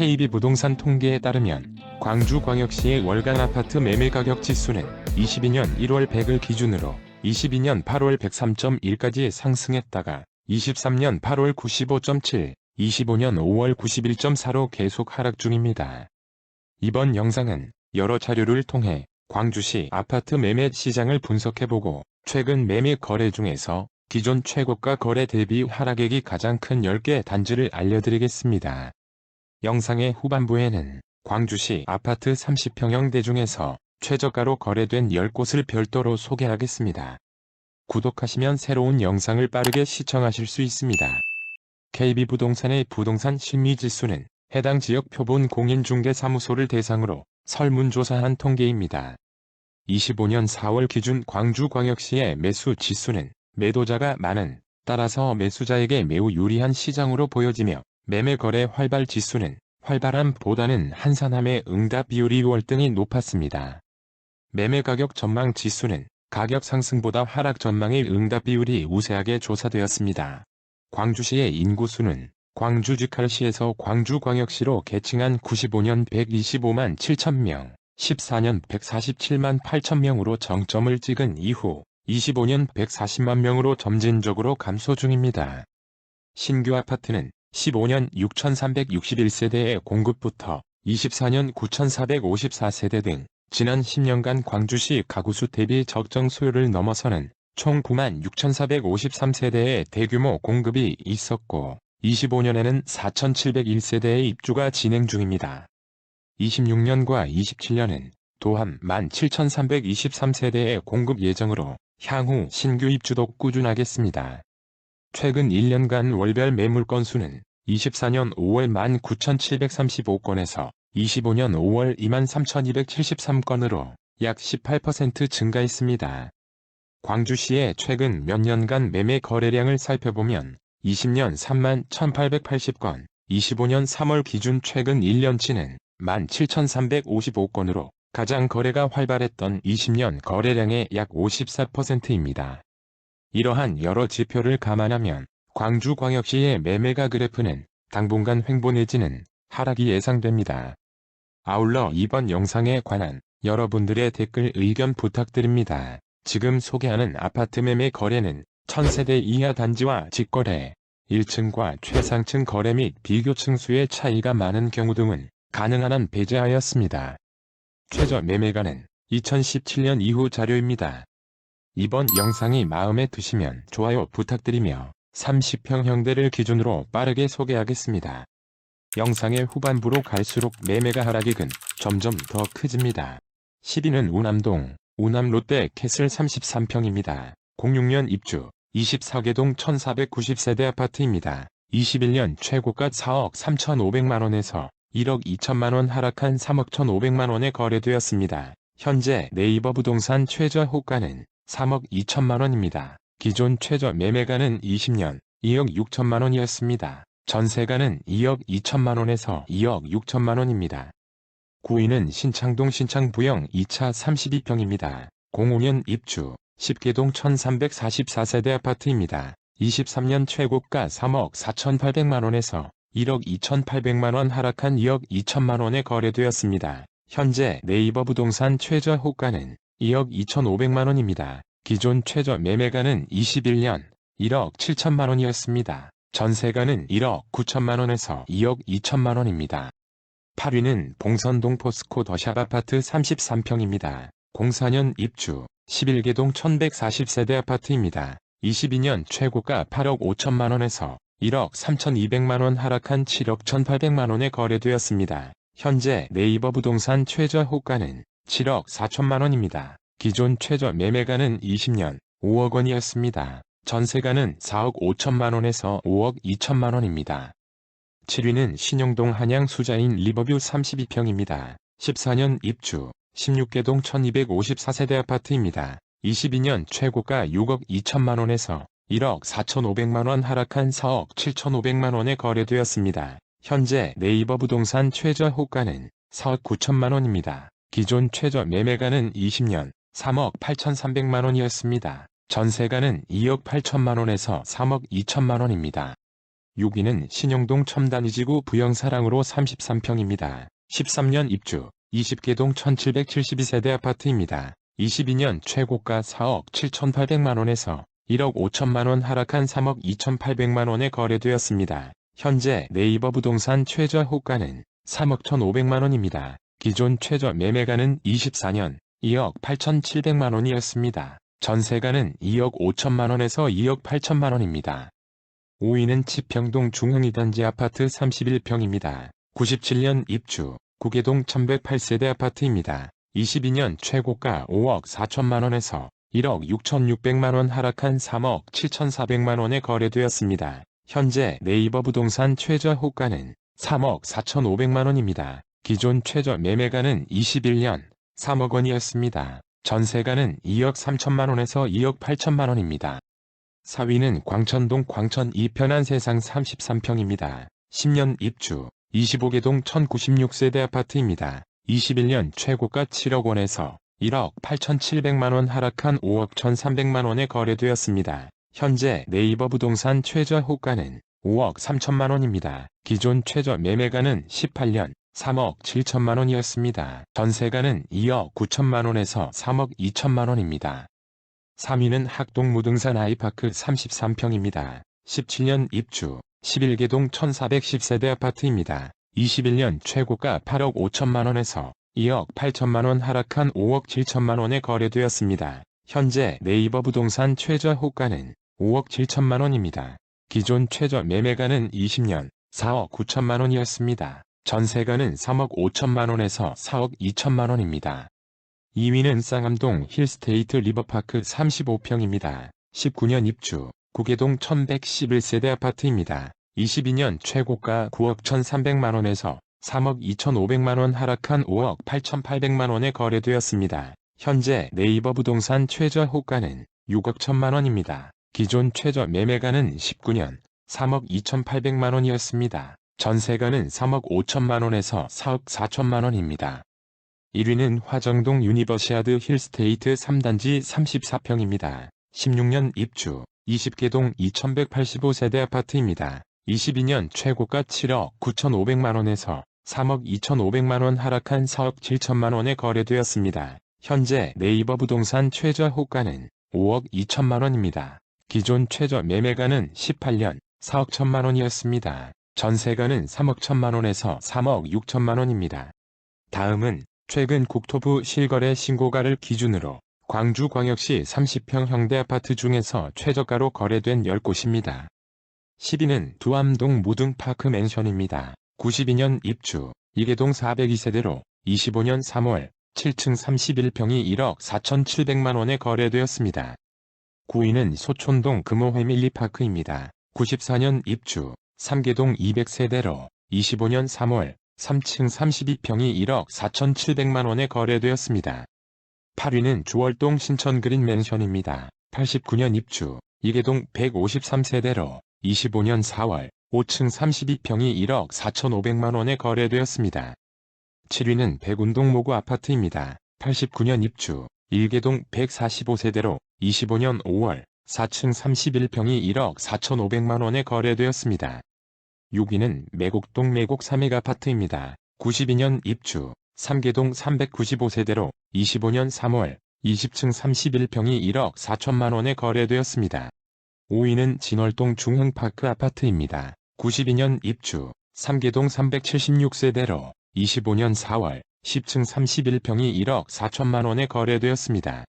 KB부동산 통계에 따르면 광주광역시의 월간 아파트 매매 가격 지수는 22년 1월 100을 기준으로 22년 8월 103.1까지 상승했다가 23년 8월 95.7, 25년 5월 91.4로 계속 하락 중입니다. 이번 영상은 여러 자료를 통해 광주시 아파트 매매 시장을 분석해보고 최근 매매 거래 중에서 기존 최고가 거래 대비 하락액이 가장 큰 10개 단지를 알려드리겠습니다. 영상의 후반부에는 광주시 아파트 30평형 대 중에서 최저가로 거래된 10곳을 별도로 소개하겠습니다. 구독하시면 새로운 영상을 빠르게 시청하실 수 있습니다. KB부동산의 부동산 심리지수는 해당 지역 표본 공인중개사무소를 대상으로 설문조사한 통계입니다. 25년 4월 기준 광주광역시의 매수 지수는 매도자가 많은 따라서 매수자에게 매우 유리한 시장으로 보여지며 매매 거래 활발 지수는 활발함보다는 한산함의 응답 비율이 월등히 높았습니다. 매매 가격 전망 지수는 가격 상승보다 하락 전망의 응답 비율이 우세하게 조사되었습니다. 광주시의 인구수는 광주 지칼시에서 광주광역시로 개칭한 95년 125만 7천 명, 14년 147만 8천 명으로 정점을 찍은 이후 25년 140만 명으로 점진적으로 감소 중입니다. 신규 아파트는 15년 6,361세대의 공급부터 24년 9,454세대 등 지난 10년간 광주시 가구수 대비 적정 수요를 넘어서는 총 9만 6,453세대의 대규모 공급이 있었고 25년에는 4,701세대의 입주가 진행 중입니다. 26년과 27년은 또한 17,323세대의 공급 예정으로 향후 신규 입주도 꾸준하겠습니다. 최근 1년간 월별 매물 건수는 24년 5월 19,735건에서 25년 5월 23,273건으로 약 18% 증가했습니다. 광주시의 최근 몇 년간 매매 거래량을 살펴보면 20년 3만 1,880건, 25년 3월 기준 최근 1년치는 17,355건으로 가장 거래가 활발했던 20년 거래량의 약 54%입니다. 이러한 여러 지표를 감안하면 광주광역시의 매매가 그래프는 당분간 횡보 내지는 하락이 예상됩니다. 아울러 이번 영상에 관한 여러분들의 댓글 의견 부탁드립니다. 지금 소개하는 아파트 매매 거래는 1000세대 이하 단지와 직거래, 1층과 최상층 거래 및 비교층 수의 차이가 많은 경우 등은 가능한 한 배제하였습니다. 최저 매매가는 2017년 이후 자료입니다. 이번 영상이 마음에 드시면 좋아요 부탁드리며 30평 형대를 기준으로 빠르게 소개하겠습니다. 영상의 후반부로 갈수록 매매가 하락액은 점점 더 커집니다. 10위는 우남동, 우남 롯데 캐슬 33평입니다. 06년 입주, 24개동 1490세대 아파트입니다. 21년 최고가 4억 3,500만원에서 1억 2천만원 하락한 3억 1,500만원에 거래되었습니다. 현재 네이버 부동산 최저 호가는 3억 2천만 원입니다. 기존 최저 매매가는 20년 2억 6천만 원이었습니다. 전세가는 2억 2천만 원에서 2억 6천만 원입니다. 9위는 신창동 신창부영 2차 32평입니다. 05년 입주 10개동 1344세대 아파트입니다. 23년 최고가 3억 4,800만원에서 1억 2,800만원 하락한 2억 2천만원에 거래되었습니다. 현재 네이버 부동산 최저 호가는 2억 2,500만원입니다. 기존 최저 매매가는 21년 1억 7천만원이었습니다. 전세가는 1억 9천만원에서 2억 2천만원입니다. 8위는 봉선동 포스코 더샵 아파트 33평입니다. 04년 입주 11개동 1140세대 아파트입니다. 22년 최고가 8억 5천만원에서 1억 3,200만원 하락한 7억 1,800만원에 거래되었습니다. 현재 네이버 부동산 최저 호가는 7억 4천만 원입니다. 기존 최저 매매가는 20년 5억 원이었습니다. 전세가는 4억 5천만 원에서 5억 2천만 원입니다. 7위는 신영동 한양 수자인 리버뷰 32평입니다. 14년 입주 16개동 1254세대 아파트입니다. 22년 최고가 6억 2천만원에서 1억 4,500만원 하락한 4억 7,500만원에 거래되었습니다. 현재 네이버 부동산 최저 호가는 4억 9천만원입니다. 기존 최저 매매가는 20년 3억 8,300만원이었습니다. 전세가는 2억 8천만원에서 3억 2천만원입니다. 6위는 신영동 첨단이지구 부영사랑으로 33평입니다. 13년 입주, 20개동 1772세대 아파트입니다. 22년 최고가 4억 7,800만원에서 1억 5천만원 하락한 3억 2,800만원에 거래되었습니다. 현재 네이버 부동산 최저 호가는 3억 1,500만원입니다. 기존 최저 매매가는 24년 2억 8,700만 원이었습니다. 전세가는 2억 5천만 원에서 2억 8천만 원입니다. 5위는 치평동 중흥이단지 아파트 31평입니다. 97년 입주, 구계동 1108세대 아파트입니다. 22년 최고가 5억 4천만 원에서 1억 6,600만 원 하락한 3억 7,400만 원에 거래되었습니다. 현재 네이버 부동산 최저 호가는 3억 4,500만 원입니다. 기존 최저 매매가는 21년 3억 원이었습니다. 전세가는 2억 3천만 원에서 2억 8천만 원입니다. 4위는 광천동 광천 2편한 세상 33평입니다. 10년 입주, 25개동 1096세대 아파트입니다. 21년 최고가 7억 원에서 1억 8,700만 원 하락한 5억 1,300만 원에 거래되었습니다. 현재 네이버 부동산 최저 호가는 5억 3천만 원입니다. 기존 최저 매매가는 18년 3억 7천만 원이었습니다. 전세가는 2억 9천만 원에서 3억 2천만 원입니다. 3위는 학동 무등산 아이파크 33평입니다. 17년 입주, 11개동 1410세대 아파트입니다. 21년 최고가 8억 5천만 원에서 2억 8천만 원 하락한 5억 7천만 원에 거래되었습니다. 현재 네이버 부동산 최저 호가는 5억 7천만 원입니다. 기존 최저 매매가는 20년 4억 9천만 원이었습니다. 전세가는 3억 5천만 원에서 4억 2천만 원입니다. 2위는 쌍암동 힐스테이트 리버파크 35평입니다. 19년 입주, 구계동 1111세대 아파트입니다. 22년 최고가 9억 1,300만원에서 3억 2,500만원 하락한 5억 8,800만원에 거래되었습니다. 현재 네이버 부동산 최저 호가는 6억 1천만원입니다. 기존 최저 매매가는 19년 3억 2,800만원이었습니다. 전세가는 3억 5천만 원에서 4억 4천만 원입니다. 1위는 화정동 유니버시아드 힐스테이트 3단지 34평입니다. 16년 입주, 20개동 2185세대 아파트입니다. 22년 최고가 7억 9,500만원에서 3억 2,500만원 하락한 4억 7천만원에 거래되었습니다. 현재 네이버 부동산 최저 호가는 5억 2천만원입니다. 기존 최저 매매가는 18년 4억 1천만원이었습니다. 전세가는 3억 1천만원에서 3억 6천만원입니다. 다음은 최근 국토부 실거래 신고가를 기준으로 광주광역시 30평 형대 아파트 중에서 최저가로 거래된 10곳입니다. 10위는 두암동 무등파크 맨션입니다. 92년 입주, 이계동 402세대로 25년 3월 7층 31평이 1억 4,700만원에 거래되었습니다. 9위는 소촌동 금호 회밀리파크입니다. 94년 입주, 3계동 200세대로 25년 3월 3층 32평이 1억 4,700만원에 거래되었습니다. 8위는 주월동 신천그린 맨션입니다. 89년 입주, 이계동 153세대로 25년 4월 5층 32평이 1억 4,500만원에 거래되었습니다. 7위는 백운동 모구 아파트입니다. 89년 입주, 1계동 145세대로 25년 5월 4층 31평이 1억 4,500만원에 거래되었습니다. 6위는 매곡동 매곡 3획 아파트입니다. 92년 입주, 3개동 395세대로 25년 3월 20층 31평이 1억 4천만 원에 거래되었습니다. 5위는 진월동 중흥파크 아파트입니다. 92년 입주, 3개동 376세대로 25년 4월 10층 31평이 1억 4천만 원에 거래되었습니다.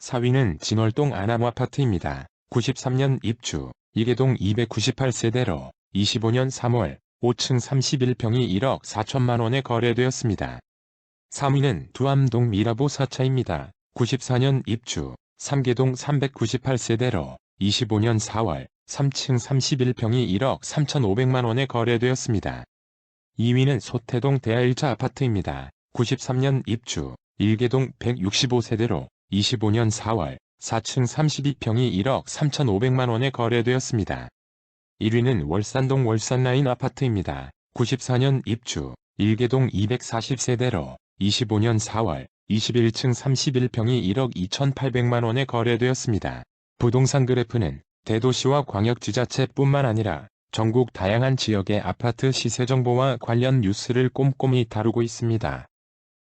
4위는 진월동 아나무 아파트입니다. 93년 입주, 2개동 298세대로 25년 3월 5층 31평이 1억 4천만 원에 거래되었습니다. 3위는 두암동 미라보 4차입니다. 94년 입주, 3개동 398세대로 25년 4월 3층 31평이 1억 3,500만 원에 거래되었습니다. 2위는 소태동 대하 1차 아파트입니다. 93년 입주, 1개동 165세대로 25년 4월 4층 32평이 1억 3,500만 원에 거래되었습니다. 1위는 월산동 월산라인 아파트입니다. 94년 입주, 1개동 240세대로 25년 4월 21층 31평이 1억 2,800만원에 거래되었습니다. 부동산 그래프는 대도시와 광역지자체뿐만 아니라 전국 다양한 지역의 아파트 시세 정보와 관련 뉴스를 꼼꼼히 다루고 있습니다.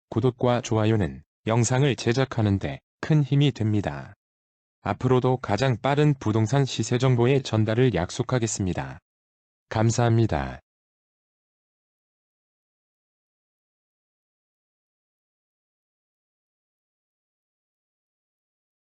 구독과 좋아요는 영상을 제작하는데 큰 힘이 됩니다. 앞으로도 가장 빠른 부동산 시세 정보의 전달을 약속하겠습니다. 감사합니다.